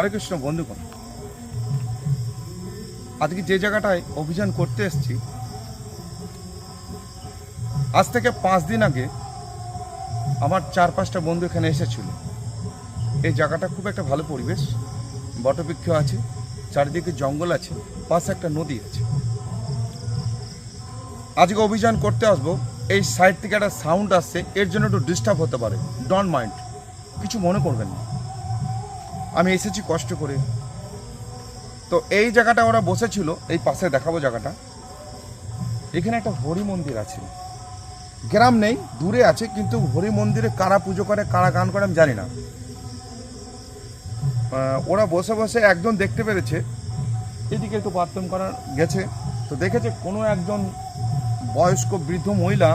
হরে কৃষ্ণ বন্ধুগণ আজকে যে জায়গাটায় অভিযান করতে এসেছি, আজ থেকে পাঁচ দিন আগে আমার চার পাঁচটা বন্ধু এখানে এসেছিল। এই জায়গাটা খুব একটা ভালো পরিবেশ, বটবৃক্ষ আছে, চারিদিকে জঙ্গল আছে, পাশে একটা নদী আছে। আজকে অভিযান করতে আসব, এই সাইড থেকে একটা সাউন্ড আসছে, এর জন্য একটু ডিস্টার্ব হতে পারে। ডন্ট মাইন্ড কিছু মনে করবেন না। আমি এসেছি কষ্ট করে। তো এই জায়গাটা ওরা বসেছিল, এই পাশে দেখাবো জায়গাটা। এখানে একটা হরি মন্দির আছে। গ্রাম নেই, দূরে আছে, কিন্তু হরি মন্দিরে কারা পুজো করে, কারা গান করে আমি জানি না। ওরা বসে বসে একজন দেখতে পেরেছে। এদিকে একটু বাথরুম করার গেছে। তো দেখেছে কোনো একজন বয়স্ক বৃদ্ধ মহিলা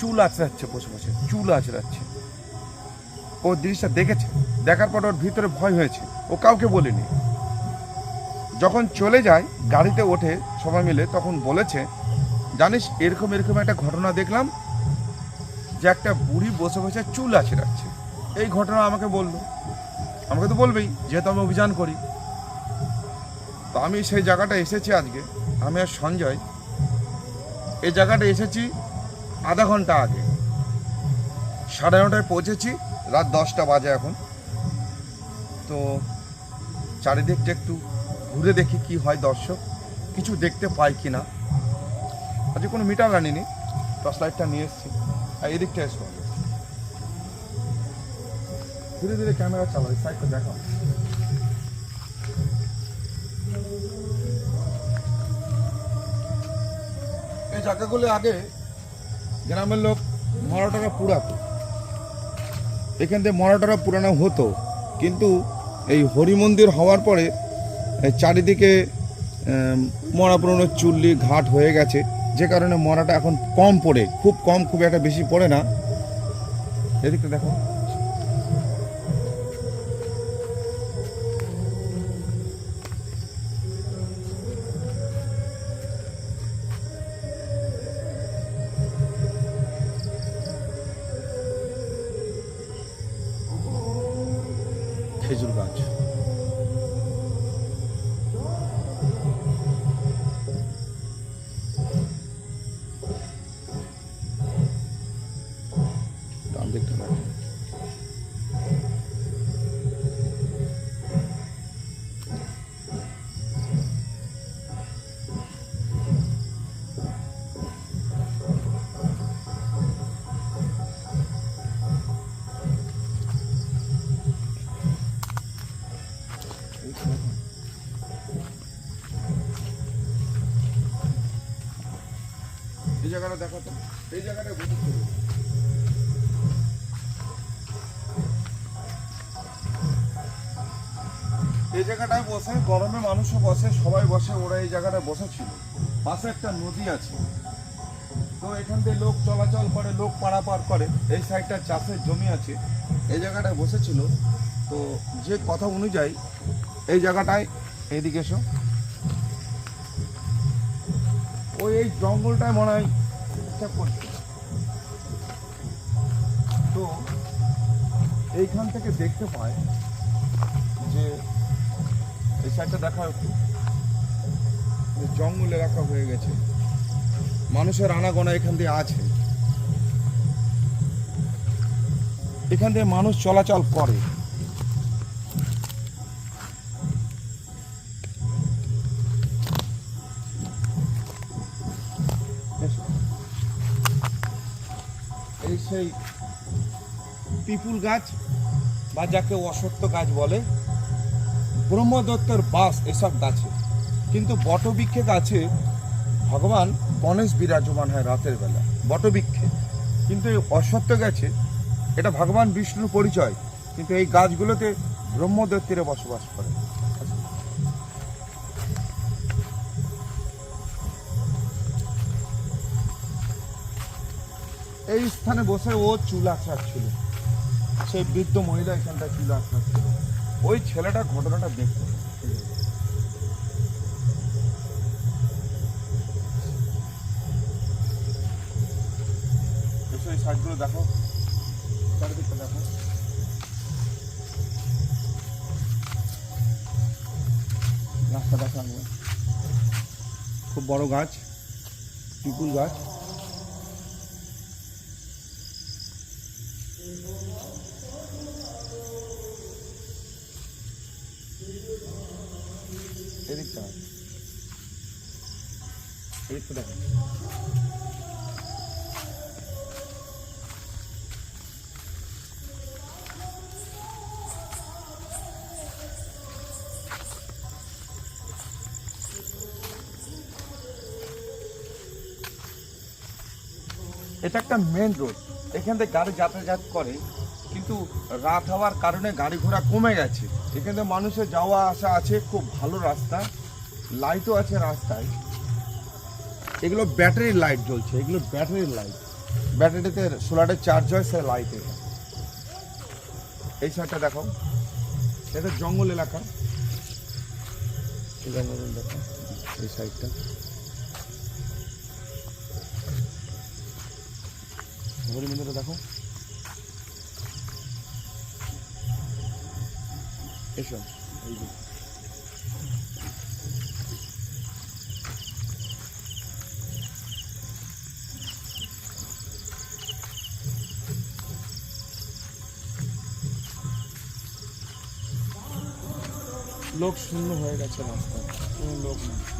চুল আঁচড়াচ্ছে, বসে বসে, চুল আঁচড়াচ্ছে। ও জিনিসটা দেখেছে, দেখার পর ওর ভিতরে ভয় হয়েছে। ও কাউকে বলেনি। যখন চলে যায়, গাড়িতে ওঠে সবাই মিলে, তখন বলেছে, জানিস, এরকম এরকম একটা ঘটনা দেখলাম, যে একটা বুড়ি বসে বসে চুল আছে রাখছে এই ঘটনা আমাকে বলল। আমাকে তো বলবেই, যেহেতু আমি অভিযান করি। তো আমি সেই জায়গাটা এসেছি আজকে। আমি আর সঞ্জয়, এই জায়গাটা এসেছি আধা ঘণ্টা আগে। সাড়ে নটায় পৌঁছেছি। রাত দশটা বাজে এখন। তো চারিদিকটা একটু ঘুরে দেখি কি হয় দর্শক। কিছু দেখতে পাই কি না আজকে কোনো মিটার আনিনি টর্চ লাইটটা নিয়ে এসেছি। আর এদিকটা এসো। ধীরে ধীরে ক্যামেরা চালাই। সাইডটা দেখাও। এই জায়গাগুলো আগে গ্রামের লোক মরাটারা পুরাতো। এখান থেকে মরাটারা পুরানো হতো। কিন্তু এই হরি মন্দির হওয়ার পরে চারিদিকে মরা পুরনো চুল্লি ঘাট হয়ে গেছে, যে কারণে মরাটা এখন কম পড়ে, খুব কম, খুব একটা বেশি পড়ে না। এদিকটা দেখো। খেজুর গাছ জায়গাটা দেখো তো, এই জায়গাটা এই জায়গাটায় বসে, গরমে মানুষও বসে, সবাই বসে, ওরা এই জায়গাটায় বসেছিল। পাশে একটা নদী আছে। তো এখান থেকে লোক চলাচল করে, লোক পারাপার করে। এই সাইডটা চাষের জমি আছে। এই জায়গাটায় বসেছিল। তো যে কথা অনুযায়ী, এই জায়গাটায় এইদিকে এসো। ওই এই জঙ্গলটায় মনে হয় এটা করছে তো এইখান থেকে দেখতে পায় যে এই সাইডটা দেখা একটু যে জঙ্গল এলাকা হয়ে গেছে। মানুষের আনাগোনা এখান দিয়ে আছে। এখান দিয়ে মানুষ চলাচল করে। সেই পিপুল গাছ, বা যাকে অসত্য গাছ বলে, ব্রহ্মদত্তর বাস এসব গাছে। কিন্তু বটবৃক্ষে গাছে ভগবান গণেশ বিরাজমান হয় রাতের বেলা, বটবৃক্ষে। কিন্তু এই অসত্য গাছে, এটা ভগবান বিষ্ণুর পরিচয়, কিন্তু এই গাছগুলোতে ব্রহ্মদত্তের বসবাস করে। এই স্থানে বসে ও চুল আছড়াচ্ছিল। সেই বৃদ্ধ মহিলা এখানটা চুল আছড়াচ্ছিল। ওই ছেলেটা ঘটনাটা দেখতে সাইডগুলো দেখো। দেখা। খুব বড় গাছ পিপুল গাছ। দেখো। এটা একটা মেন রোড এখান থেকে গাড়ি যাতায়াত করে, কিন্তু রাত হওয়ার কারণে গাড়ি ঘোড়া কমে গেছে। এখান মানুষের যাওয়া আসা আছে, খুব ভালো রাস্তা। লাইটও আছে রাস্তায়। এগুলো ব্যাটারির লাইট জ্বলছে, এগুলো ব্যাটারির লাইট ব্যাটারিতে সোলারে চার্জ হয় সে লাইট এটা এই সাইডটা দেখো। এটা জঙ্গল এলাকা। জঙ্গল দেখো এই সাইডটা দেখো। এসো। এই যে লোক শূন্য হয়ে গেছে রাস্তা কোনো লোক নেই।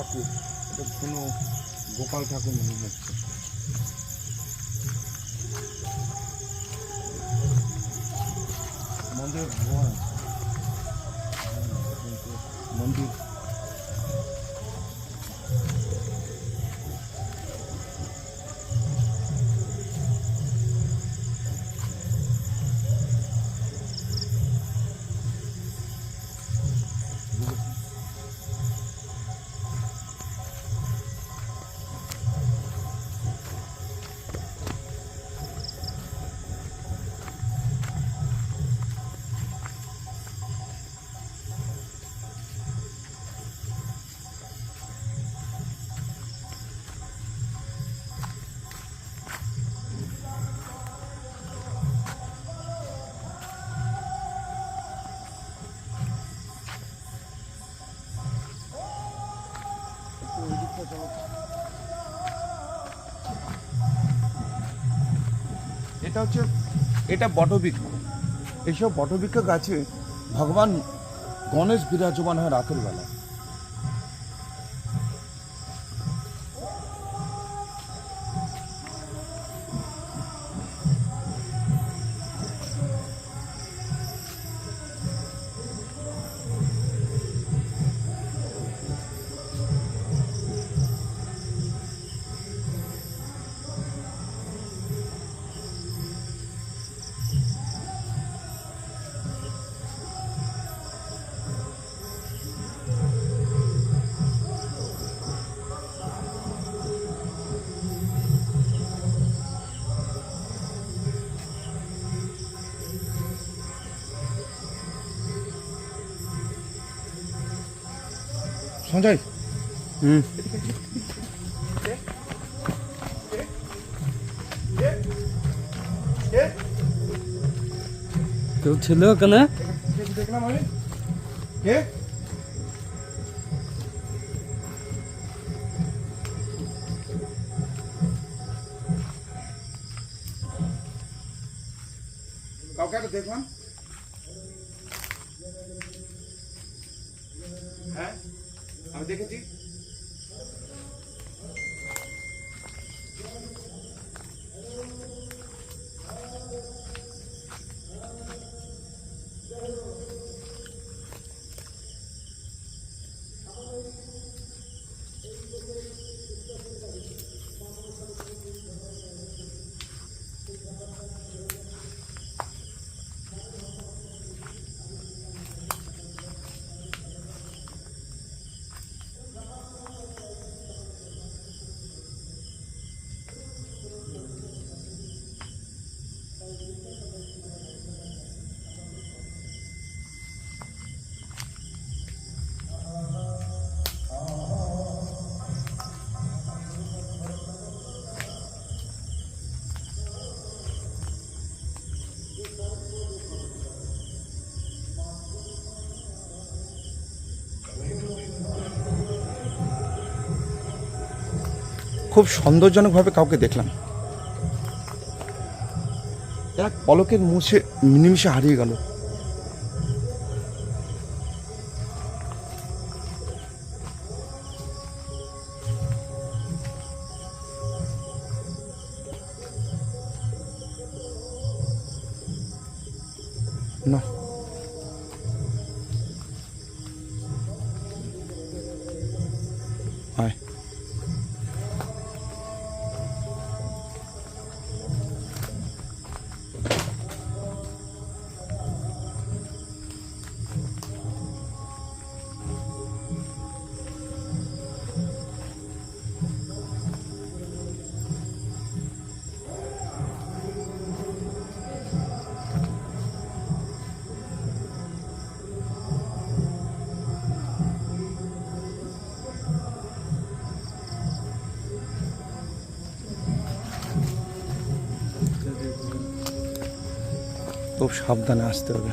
ঠাকুর এটা কোনো গোপাল ঠাকুর মনে হচ্ছে। মন্দির ভগবান মন্দির। এটা হচ্ছে এটা বটবৃক্ষ। এইসব বটবৃক্ষ গাছে ভগবান গণেশ বিরাজমান হয় রাতের বেলা সঞ্জয় হুম। কেউ ছিল ওখানে দেখলাম আমি। কে? খুব সৌন্দর্যজনকভাবে কাউকে দেখলাম। এক পলকের মুছে নিমিষে হারিয়ে গেল। না। আয়। খুব সাবধানে আসতে হবে।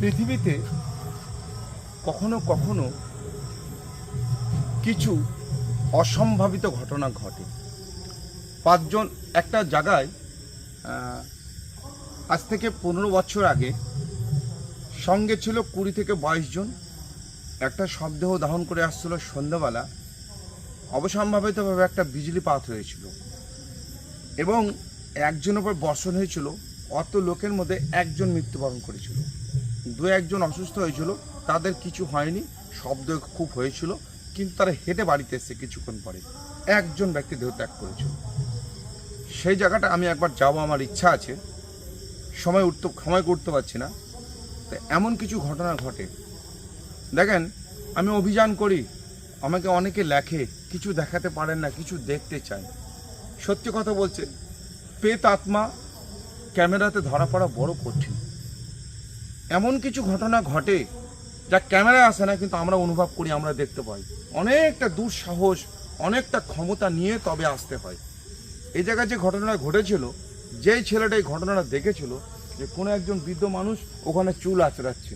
পৃথিবীতে কখনো কখনো কিছু অসম্ভাবিত ঘটনা ঘটে। পাঁচজন একটা জায়গায় আজ থেকে পনেরো বছর আগে সঙ্গে ছিল কুড়ি থেকে বাইশ জন। একটা শবদেহ দাহন করে আসছিল সন্ধ্যাবেলা। অবসম্ভাবিতভাবে একটা বিজলিপাত হয়েছিল। এবং একজন ওপর বর্ষণ হয়েছিল, অত লোকের মধ্যে একজন মৃত্যুবরণ করেছিল। দু একজন অসুস্থ হয়েছিল, তাদের কিছু হয়নি, শব্দ খুব হয়েছিল, কিন্তু তারা হেঁটে বাড়িতে এসছে কিছুক্ষণ পরে একজন ব্যক্তি দেহ ত্যাগ করেছিল। সেই জায়গাটা আমি একবার যাব, আমার ইচ্ছা আছে। সময় উঠতে, সময় করতে পারছি না। তো এমন কিছু ঘটনা ঘটে। দেখেন, আমি অভিযান করি আমাকে অনেকে লেখে, কিছু দেখাতে পারেন না, কিছু দেখতে চায়। সত্যি কথা বলছে, পেত আত্মা ক্যামেরাতে ধরা পড়া বড় কঠিন। এমন কিছু ঘটনা ঘটে যা ক্যামেরায় আসে না, কিন্তু আমরা অনুভব করি, আমরা দেখতে পাই। অনেকটা দুঃসাহস, অনেকটা ক্ষমতা নিয়ে তবে আসতে হয়। এই জায়গায় যে ঘটনাটা ঘটেছিল, যেই ছেলেটা এই ঘটনাটা দেখেছিল, যে কোনো একজন বৃদ্ধ মানুষ ওখানে চুল আচড়াচ্ছে।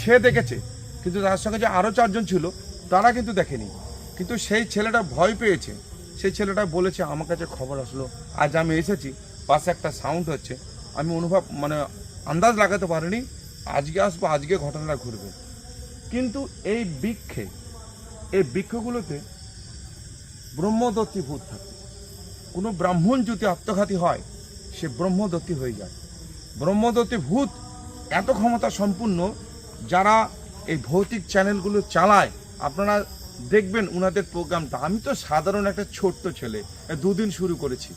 সে দেখেছে, কিন্তু তার সঙ্গে যে আরও চারজন ছিল তারা কিন্তু দেখেনি। কিন্তু সেই ছেলেটা ভয় পেয়েছে। সেই ছেলেটা বলেছে, আমার কাছে খবর আসলো। আজ আমি এসেছি। পাশে একটা সাউন্ড হচ্ছে। আমি অনুভব মানে আন্দাজ লাগাতে পারিনি। আজকে আসব, আজকে ঘটনাটা ঘুরবে কিন্তু এই বৃক্ষে, এই বৃক্ষগুলোতে ব্রহ্মদত্তী ভূত থাকে। কোনো ব্রাহ্মণ যদি আত্মঘাতী হয়, সে ব্রহ্মদত্তী হয়ে যায়। ব্রহ্মদত্তী ভূত এত ক্ষমতা সম্পূর্ণ যারা এই ভৌতিক চ্যানেলগুলো চালায় আপনারা দেখবেন উনাদের প্রোগ্রামটা আমি তো সাধারণ একটা ছোট্ট ছেলে, দুদিন শুরু করেছি।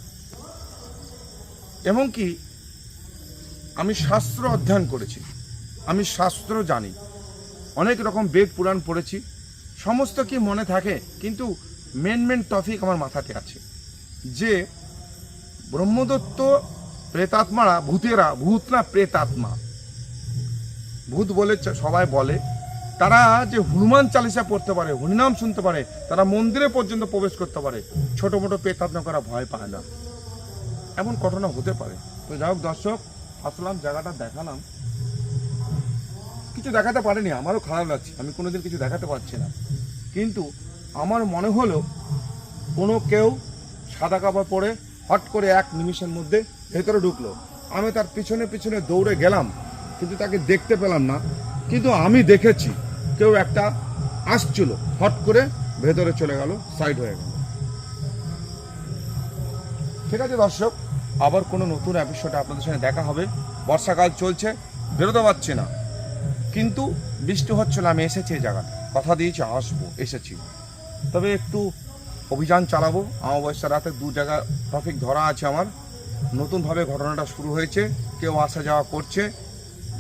এমনকি আমি শাস্ত্র অধ্যয়ন করেছি। আমি শাস্ত্র জানি। অনেক রকম বেদ পুরাণ পড়েছি। সমস্ত কি মনে থাকে, কিন্তু মেন মেন টপিক আমার মাথাতে আছে। যে ব্রহ্মদত্ত প্রেতাত্মারা, ভূতেরা, ভূত না প্রেতাত্মা। ভূত বলে সবাই বলে। তারা যে হনুমান চালিসা পড়তে পারে, হরিনাম শুনতে পারে, তারা মন্দিরে পর্যন্ত প্রবেশ করতে পারে, ছোট মোটো প্রেতাত্মা করা ভয় পায় না। এমন ঘটনা হতে পারে। তো যাই হোক দর্শক, আসলাম, জায়গাটা দেখালাম। কিছু দেখাতে পারিনি, আমারও খারাপ লাগছে, আমি কোনোদিন কিছু দেখাতে পারছি না। কিন্তু আমার মনে হলো, কোনো কেউ সাদা কাপড় পরে হট করে এক নিমিষের মধ্যে ভেতরে ঢুকলো। আমি তার পিছনে পিছনে দৌড়ে গেলাম, কিন্তু তাকে দেখতে পেলাম না। কিন্তু আমি দেখেছি কেউ একটা আসছিল, হট করে ভেতরে চলে গেল সাইড হয়ে গেল। ঠিক আছে দর্শক, আবার কোনো নতুন এপিসোডে আপনাদের সঙ্গে দেখা হবে। বর্ষাকাল চলছে, বেরোতে পারছি না। কিন্তু বৃষ্টি হচ্ছিল আমি এসেছি এই জায়গাটা কথা দিয়েছি, আসব, এসেছি। তবে একটু অভিযান চালাবো। অমাবস্যা রাতে দু জায়গা ট্রাফিক ধরা আছে আমার। নতুনভাবে ঘটনাটা শুরু হয়েছে, কেউ আসা যাওয়া করছে,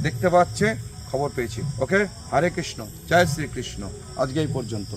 দেখতে পাচ্ছে। খবর পেয়েছি। ওকে হরে কৃষ্ণ জয় শ্রীকৃষ্ণ আজকে এই পর্যন্ত।